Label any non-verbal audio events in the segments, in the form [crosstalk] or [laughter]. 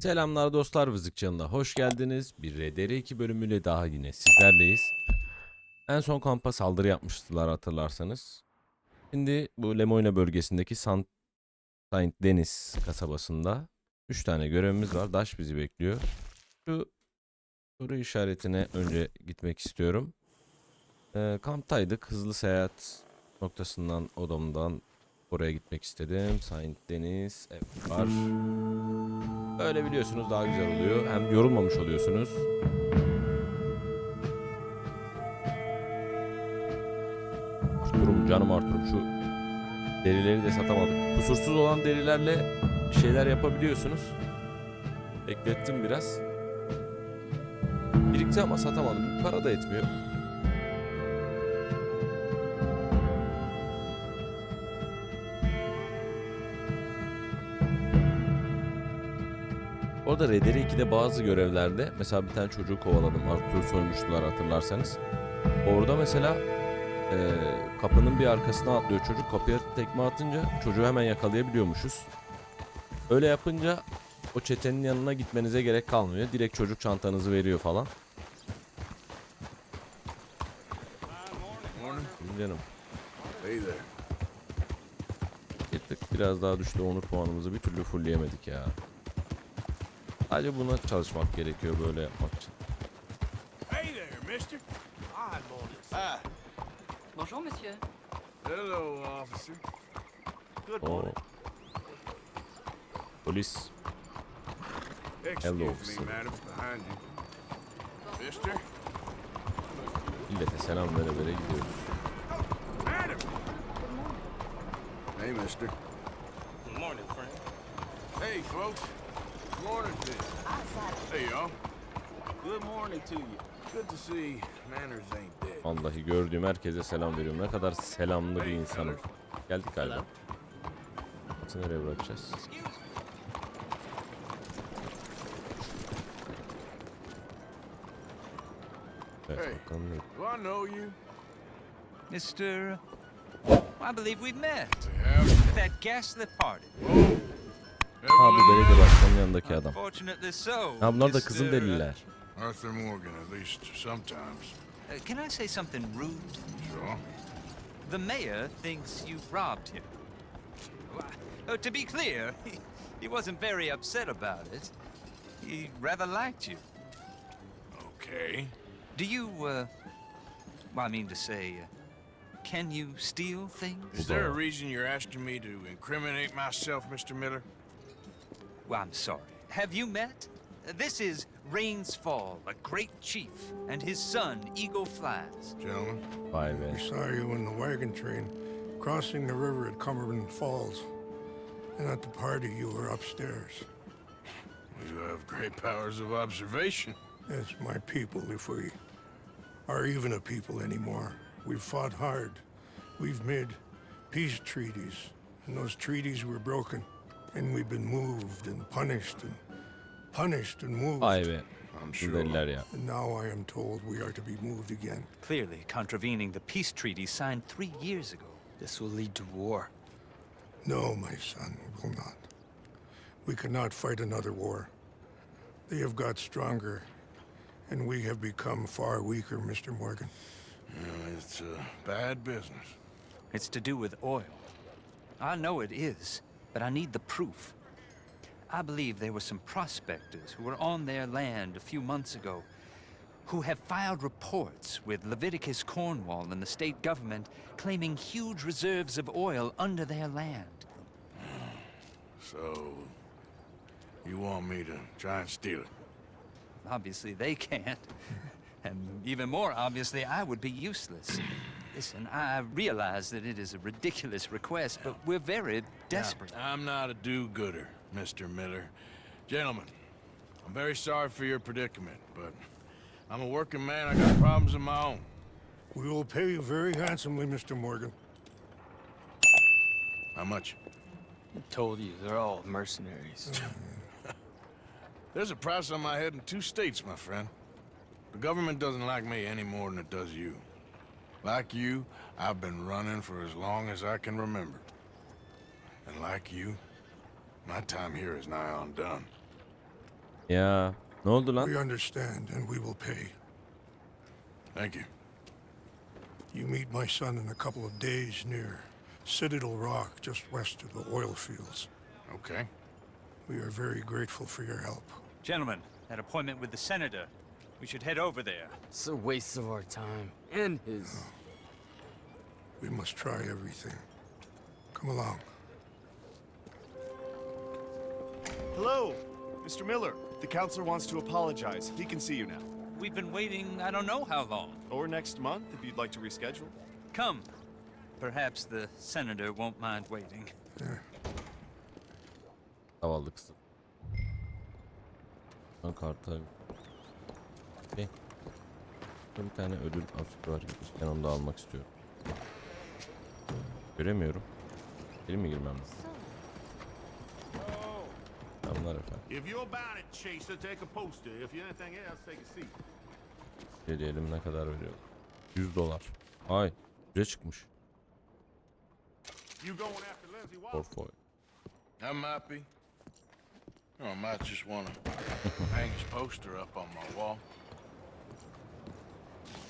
Selamlar dostlar Vızık Canı'na hoş geldiniz. Bir RDR2 bölümüyle daha yine sizlerleyiz. En son kampa saldırı yapmıştılar hatırlarsanız. Şimdi bu Lemoyne bölgesindeki Saint Saint Denis kasabasında 3 tane görevimiz var. Daş bizi bekliyor. Şu soru işaretine önce gitmek istiyorum. Ee, kamptaydık. Hızlı seyahat noktasından odamdan oraya gitmek istedim. Saint Denis evet, var. Öyle biliyorsunuz daha güzel oluyor. Hem yorulmamış oluyorsunuz. Arturum canım Arturum şu derileri de satamadık. Kusursuz olan derilerle şeyler yapabiliyorsunuz. Beklettim biraz. Birikti ama satamadım. Para da etmiyor. Orada Rederi 2'de bazı görevlerde mesela bir tane çocuğu kovaladım. Arthur'u soymuştular hatırlarsanız. Orada mesela eee, kapının bir arkasına atlıyor çocuk. Kapıya tekme atınca çocuğu hemen yakalayabiliyormuşuz. Öyle yapınca o çetenin yanına gitmenize gerek kalmıyor. Direkt çocuk çantanızı veriyor falan. Canım. Hey there. Bir tık biraz daha düştü onur puanımızı bir türlü fullleyemedik ya. Sadece buna çalışmak gerekiyor böyle yapmak için. Hey there, mister. Hi. Bonjour, monsieur. Hello, officer. Good O polis Excuse Hello, me, officer. madam. Behind you. Mister? millete selam vere vere gidiyoruz. Madam! Hey, mister. Good morning, friend. Hey, folks. Good morning to you. Hey, y'all. Good morning to you. Good to see manners ain't dead. Vallahi gördüğüm herkese selam veriyorum. Ne kadar selamlı bir insanım. Geldik galiba. Atı nereye bırakacağız? Evet Hey. bakalım ne- Do I know you? Mr. I believe we met We have. at that party. Ha bu belediye başkanının yanındaki adam. Unfortunately so. Ha bunlar da kızıl Mr. deliler. Arthur Morgan, at least sometimes. Uh, can I say something rude? Sure. The mayor thinks you robbed him. Uh, to be clear, [laughs] he, he wasn't very upset about it. He rather liked you. Okay. Do you, uh, well, I mean to say, uh, can you steal things? Is there a reason you're asking me to incriminate myself, Mr. Miller? Well, I'm sorry. Have you met? This is Rains Fall, a great chief, and his son, Eagle Flies. Gentlemen, Vay be. We saw you in the wagon train crossing the river at Cumberland Falls. And at the party, you were upstairs. you have great powers of observation. Yes, my people, if we are even a people anymore. We've fought hard. We've made peace treaties. And those treaties were broken. And we've been moved and punished and punished and moved. Vay be. I'm Kızıl sure. deliler ya. And now I am told we are to be moved again. Clearly contravening the peace treaty signed three years ago. This will lead to war. No, my son, it will not. We cannot fight another war. They have got stronger, and we have become far weaker, Mr. Morgan. Yeah, it's a bad business. It's to do with oil. I know it is, but I need the proof. I believe there were some prospectors who were on their land a few months ago who have filed reports with Leviticus Cornwall and the state government claiming huge reserves of oil under their land. So, you want me to try and steal it? Obviously, they can't. [laughs] And even more obviously, I would be useless. Listen, I realize that it is a ridiculous request, but we're very desperate. Now, I'm not a do-gooder, Mr. Miller. Gentlemen, I'm very sorry for your predicament, but I'm a working man. I got problems of my own. We will pay you very handsomely, Mr. Morgan. How much? Told you, they're all mercenaries. Mm. [laughs] There's a price on my head in two states, my friend. The government doesn't like me any more than it does you. Like you, I've been running for as long as I can remember. And like you, my time here is nigh on done. Ya ne oldu lan? We understand and we will pay. Thank you. You meet my son in a couple of days near Citadel Rock, just west of the oil fields. Okay. We are very grateful for your help. Gentlemen, that appointment with the senator. We should head over there. It's a waste of our time and his. We must try everything. Come along. Hello, Mr. Miller. The counselor wants to apologize. He can see you now. We've been waiting I don't know how long. Or next month, if you'd like to reschedule. Come. Perhaps the senator won't mind waiting. Zavallı kızım. Lan kartı. Burada bir tane ödül afişi var. Ben onu da almak istiyorum. Göremiyorum. Benim mi girmem lazım? Tamamlar efendim. Şey Dedim ne kadar veriyor? 100 dolar. Ay, ücret çıkmış. Portfolyo. I might be. I might just wanna [laughs] hang his poster up on my wall.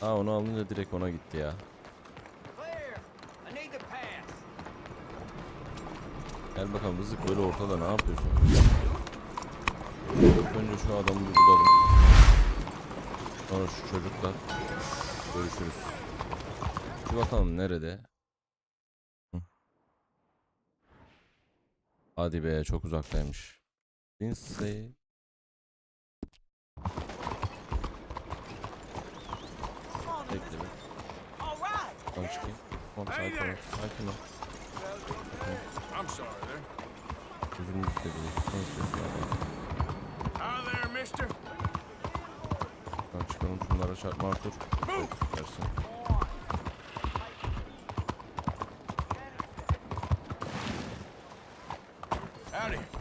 Aa onu alınca direkt ona gitti ya. Gel bakalım Rızık böyle ortada ne yapıyorsun? Önce şu adamı bir bulalım. Sonra şu çocukla görüşürüz. Bir bakalım nerede? Hadi be çok uzaktaymış. Lindsay. Bekle be. Tamam çıkayım. Tamam sakin ol. Sakin ol. I'm sorry there. Gözümü. Ne istiyorsun ya? Hi there, mister. Ben çıkalım şunlara çarpma Arthur. Versin. Howdy.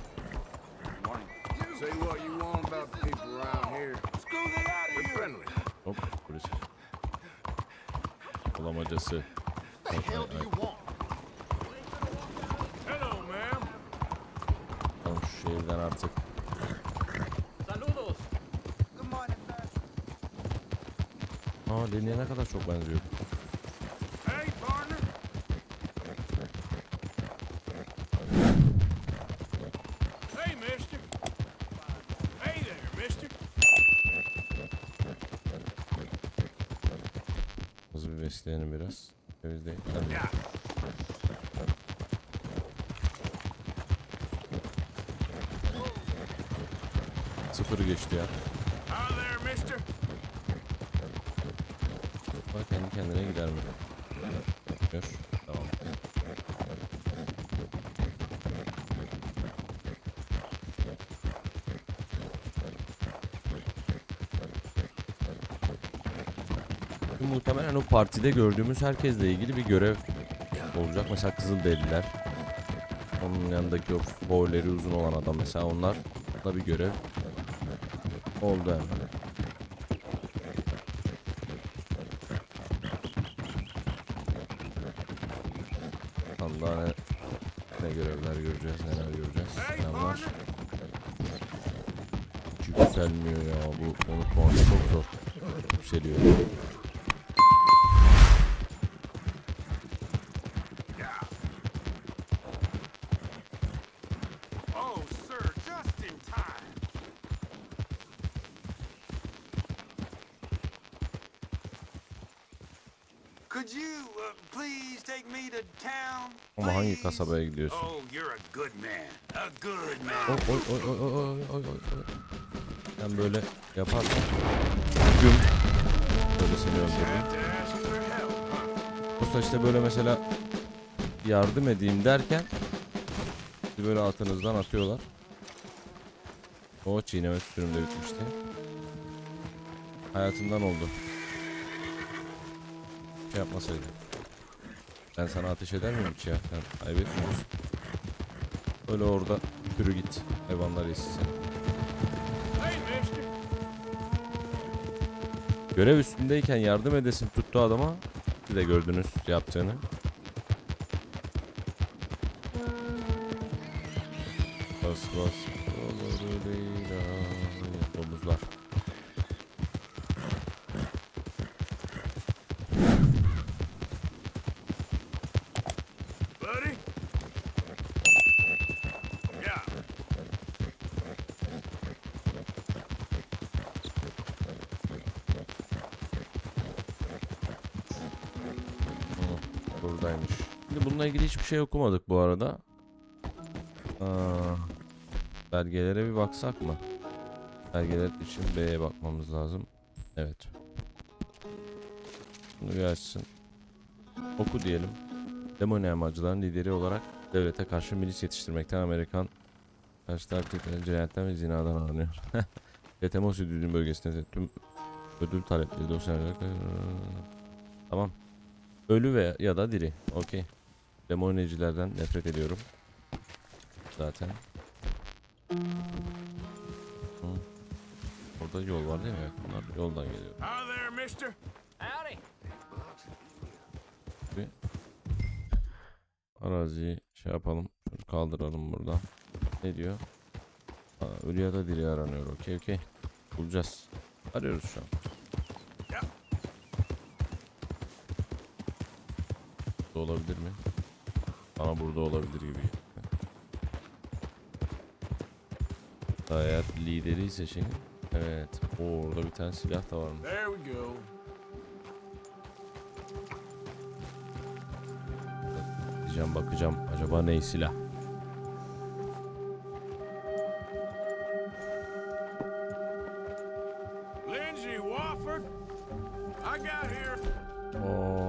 Bulamacası. Ay, ay, ay. Hello, ma'am. Tamam şu şehirden artık. Aa Lenny'e ne kadar çok benziyor. Seslerini biraz. Temizleyin. Hadi. Sıfırı geçti ya. Bak kendi kendine gider mi? Gör. Muhtemelen o partide gördüğümüz herkesle ilgili bir görev olacak. Mesela Kızılderililer. Onun yanındaki o boyları uzun olan adam mesela onlar da bir görev oldu. Bakalım daha ne, ne görevler göreceğiz, neler göreceğiz. Selamlar. Hiç yükselmiyor ya bu onu puanı çok zor. Yükseliyor. kasabaya gidiyorsun. Oy oy oy oy oy oy oy oy. Böyle yaparsan güm böyle seni öldürürüm. Usta işte böyle mesela yardım edeyim derken böyle altınızdan atıyorlar. O çiğneme sürümde bitmişti. Hayatından oldu. Şey yapmasaydı. Ben sana ateş eder miyim hiç ya? Sen ayıp etmiyorsun. Öyle orada yürü git. Hayvanlar yesin seni. Görev üstündeyken yardım edesin tuttu adama. Siz de gördünüz yaptığını. Bas bas. Buradaymış. Şimdi bununla ilgili hiçbir şey okumadık bu arada. Aa, belgelere bir baksak mı? Belgeler için B'ye bakmamız lazım. Evet. Bunu bir açsın. Oku diyelim. Demone amacıların lideri olarak devlete karşı milis yetiştirmekten Amerikan karşı taktiklerin cinayetten ve zinadan aranıyor. Letemos [laughs] Hüdüdün bölgesinde tüm ödül talepleri dosyalarla Tamam. Ölü ve ya da diri. Okey. Demonecilerden nefret ediyorum. Zaten. Hı. Orada yol var değil mi? Evet, Bunlar yoldan geliyor. Bir araziyi şey yapalım. Şunu kaldıralım buradan. Ne diyor? Aa, ölü ya da diri aranıyor. Okey okey. Bulacağız. Arıyoruz şu an. Burada olabilir mi? Bana burada olabilir gibi. Eğer lideri ise şeyin. Evet. Oo, orada bir tane silah da varmış. There we go. Diyeceğim bakacağım. Acaba ne silah? Lindsay Wofford. I got here. Oo,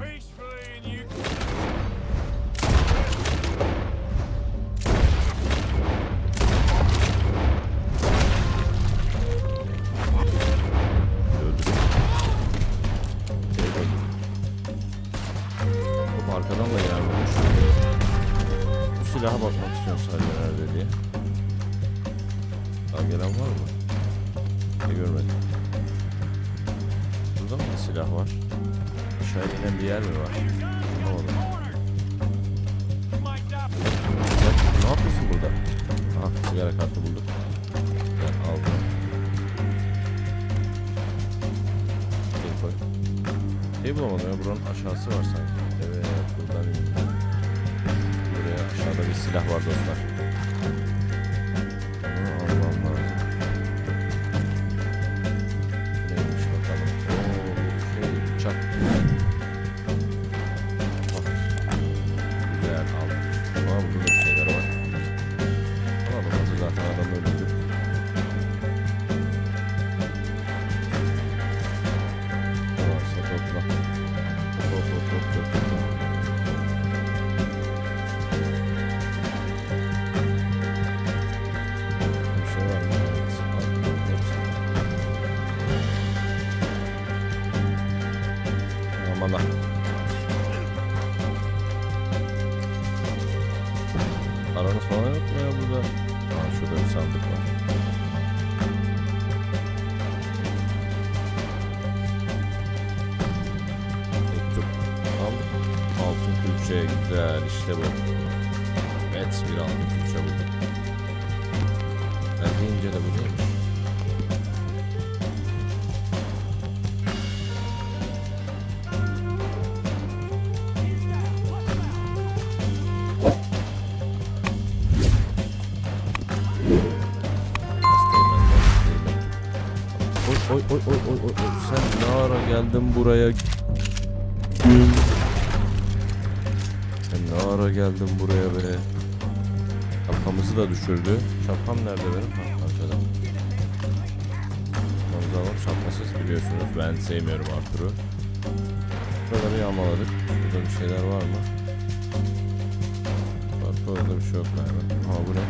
Gelen var mı? Ne görmedim. Burada mı silah var? Aşağı inen bir yer mi var? Anlamadım. Ne yapıyorsun burada? Ah sigara kartı bulduk. Ben aldım. Gel koy. Şey bulamadım ya buranın aşağısı var sanki. Evet buradan. Buraya aşağıda bir silah var dostlar. İşte bu. Evet bir külçe bulduk. Ben deyince de bu. Oy oy oy oy oy oy oy. Sen ne ara geldin buraya? Ara geldin buraya be? Şapkamızı da düşürdü. Şapkam nerede benim? Ha, arkada. Alalım. Şapkasız biliyorsunuz. Ben sevmiyorum Arthur'u. Burada bir yağmaladık. Burada bir şeyler var mı? Bak orada bir şey yok galiba. Ha bu ne?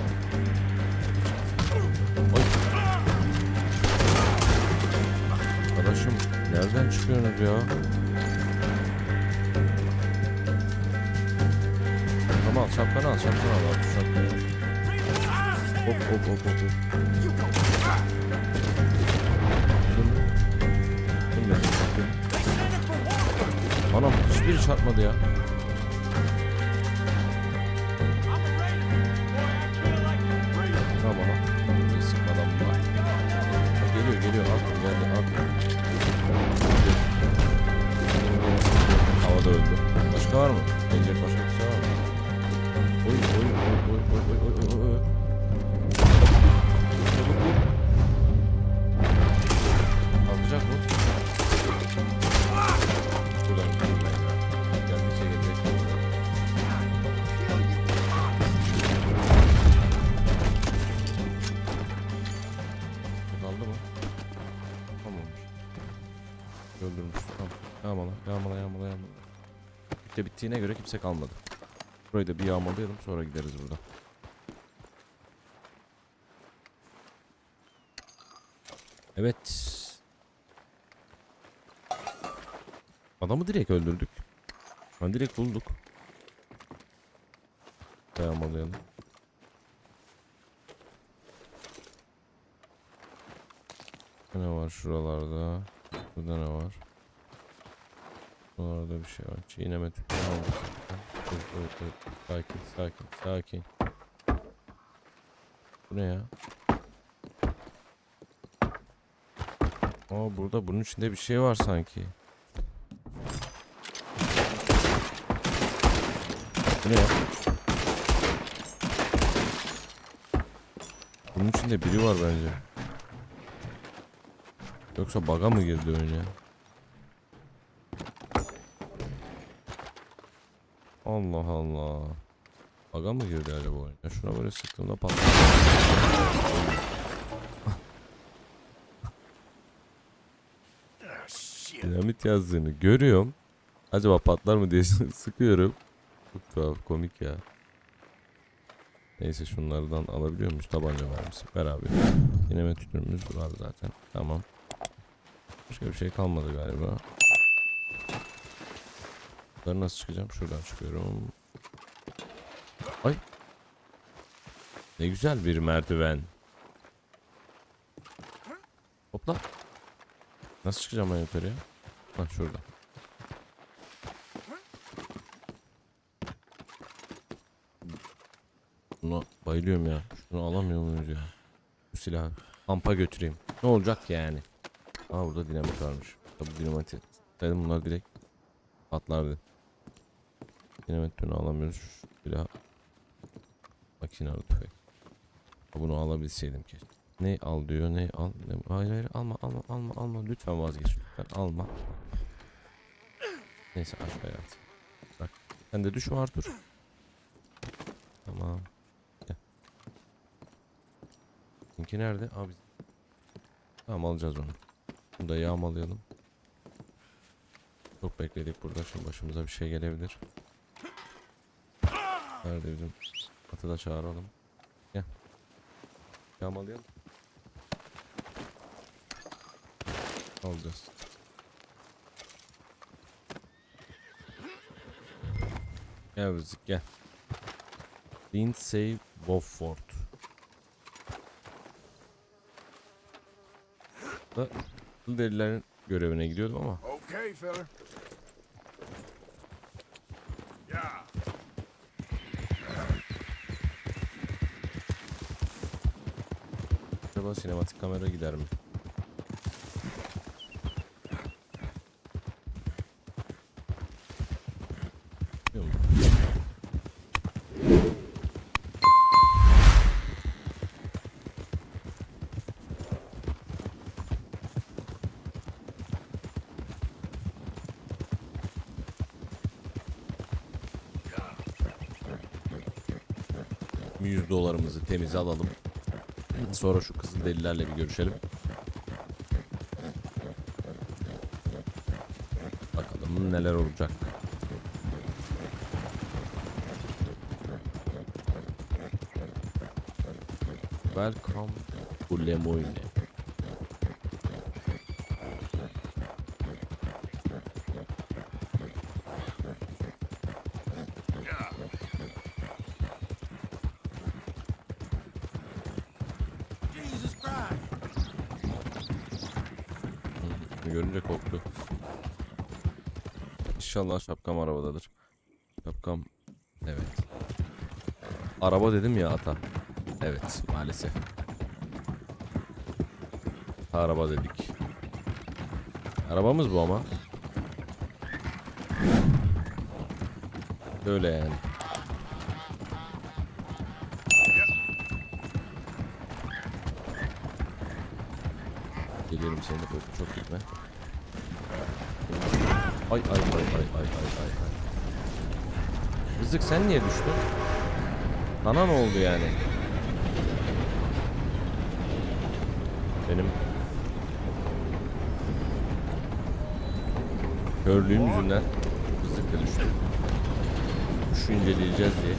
Oy. Arkadaşım nereden çıkıyorsunuz ya? Şapkanı al şapkanı al al şu şapkanı. Hop hop hop hop. hop. Dur? Dur ben bakıyorum. Anam hiçbiri çarpmadı ya. Bitti bittiğine göre kimse kalmadı. Burayı da bir yağmalayalım sonra gideriz buradan. Evet. Adamı direkt öldürdük. An direkt bulduk. Yağmalayalım. Ne var şuralarda? Burada ne var? Buralarda bir şey var. Çiğneme aldık. Dur, dur, dur. Sakin, sakin, sakin. Bu ne ya? Aa burada bunun içinde bir şey var sanki. Bu ne ya? Bunun içinde biri var bence. Yoksa baga mı girdi oyun ya? Allah Allah. Baga mı girdi acaba oyun? Ya şuna böyle sıktığımda patlar. Dinamit yazdığını görüyorum. Acaba patlar mı diye [laughs] sıkıyorum. Çok tuhaf komik ya. Neyse şunlardan alabiliyor muyuz? Tabanca mermisi. Ver abi. Dinamit tütünümüz var zaten. Tamam. Başka bir şey kalmadı galiba. Yukarı nasıl çıkacağım? Şuradan çıkıyorum. Ay. Ne güzel bir merdiven. Hopla. Nasıl çıkacağım ben yukarıya? Ha şurada. Buna bayılıyorum ya. Şunu alamıyor muyuz ya? Bu silahı. Kampa götüreyim. Ne olacak yani? Aa burada dinamit varmış. Tabi dinamiti. Dedim bunlar direkt patlardı. Dinamit tünü alamıyoruz. Şu Silah. Makinalı tüfek. Bunu alabilseydim keşke. Ne al diyor ne al. Ne... Hayır hayır alma alma alma alma. Lütfen vazgeç lütfen alma. Neyse aşk hayatı. Bak. Sen de düşme Arthur. Tamam. Gel. Linki nerede? Abi. Tamam alacağız onu. Bunu da yağmalayalım. Çok bekledik burada. Şimdi başımıza bir şey gelebilir. Nerede bizim? Atı da çağıralım. Gel. Yağmalayalım. Alacağız. Gel Rızik gel. Lindsay Wofford. Da derilerin görevine gidiyordum ama Okay, acaba sinematik kamera gider mi? Gidiyor mu? %100 dolarımızı temize alalım. Sonra şu kızıl delilerle bir görüşelim. Bakalım neler olacak. Welcome to Lemoyne. İnşallah şapkam arabadadır. Şapkam evet. Araba dedim ya ata. Evet maalesef. Araba dedik. Arabamız bu ama. Böyle yani. Geliyorum seninle böyle çok gitme. Ay ay ay ay ay ay ay. Rızık sen niye düştün? Sana ne oldu yani? Benim körlüğüm yüzünden rızık da düştü. Kuşu inceleyeceğiz diye.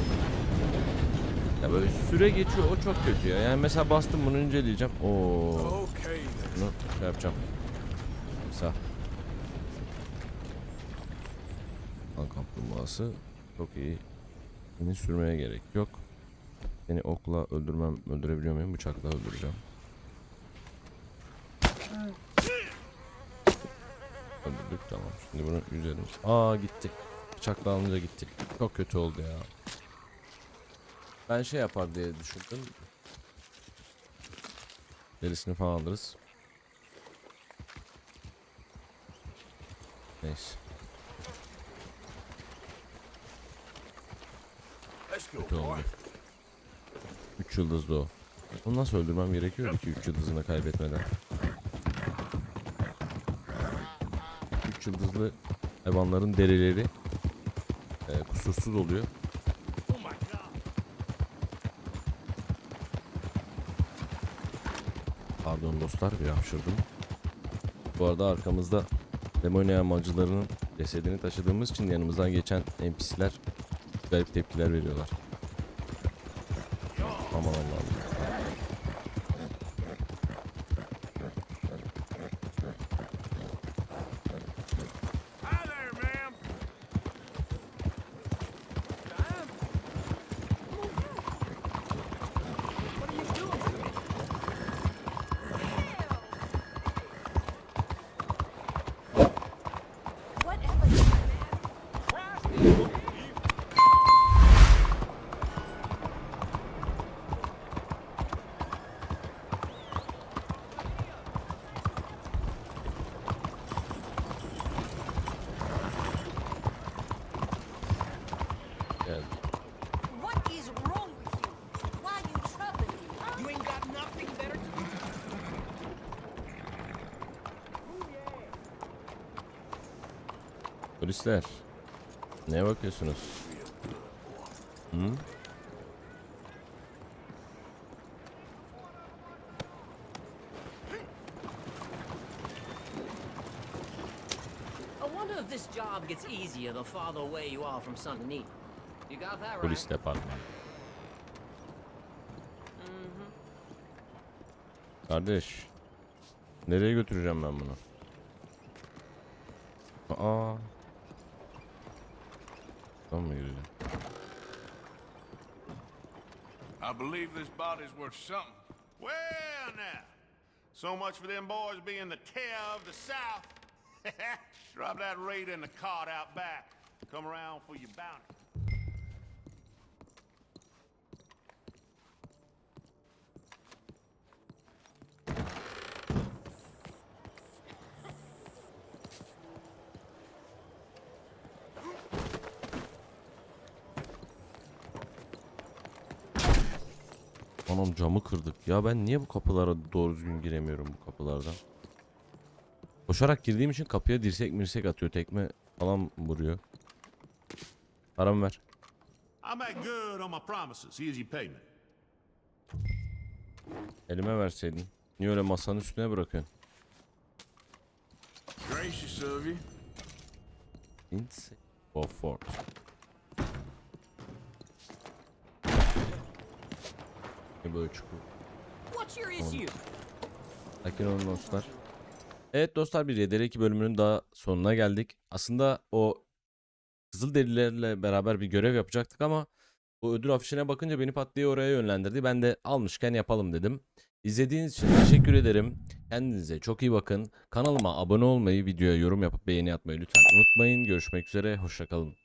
Ya böyle süre geçiyor o çok kötü ya. Yani mesela bastım bunu inceleyeceğim. Oo. Bunu şey yapacağım. Kan kaplumbağası çok iyi. Seni sürmeye gerek yok. Seni okla öldürmem, öldürebiliyor muyum? Bıçakla öldüreceğim. Öldürdük tamam. Şimdi bunu yüzelim. Aa gitti. Bıçakla alınca gitti. Çok kötü oldu ya. Ben şey yapar diye düşündüm. Derisini falan alırız. Neyse. Let's go, Kötü oldu. 3 yıldızlı o. Onu nasıl öldürmem gerekiyordu ki 3 yıldızını kaybetmeden? 3 yıldızlı hayvanların derileri e, kusursuz oluyor. Pardon dostlar bir hapşırdım. Bu arada arkamızda Lemonia yağmacılarının cesedini taşıdığımız için yanımızdan geçen NPC'ler garip tepkiler veriyorlar. normal and low. You got that right. Polis departmanı. Kardeş. Nereye götüreceğim ben bunu? Aa. Tamam mı gireceğim? I believe this body's worth something. Well, now. So much for them boys being the terror of the South. [laughs] Drop that raid in the cart out back. Come around for your bounty. Camı kırdık. Ya ben niye bu kapılara doğru düzgün giremiyorum bu kapılardan? Koşarak girdiğim için kapıya dirsek mirsek atıyor. Tekme falan vuruyor. Paramı ver. Elime verseydin. Niye öyle masanın üstüne bırakıyorsun? Gracious of you. Insane. Beaufort. Ne böyle çukur? İssue? Sakin olun dostlar. Evet dostlar bir Redere 2 bölümünün daha sonuna geldik. Aslında o Kızılderililerle beraber bir görev yapacaktık ama bu ödül afişine bakınca beni pat diye oraya yönlendirdi. Ben de almışken yapalım dedim. İzlediğiniz için teşekkür ederim. Kendinize çok iyi bakın. Kanalıma abone olmayı, videoya yorum yapıp beğeni atmayı lütfen unutmayın. Görüşmek üzere, hoşçakalın.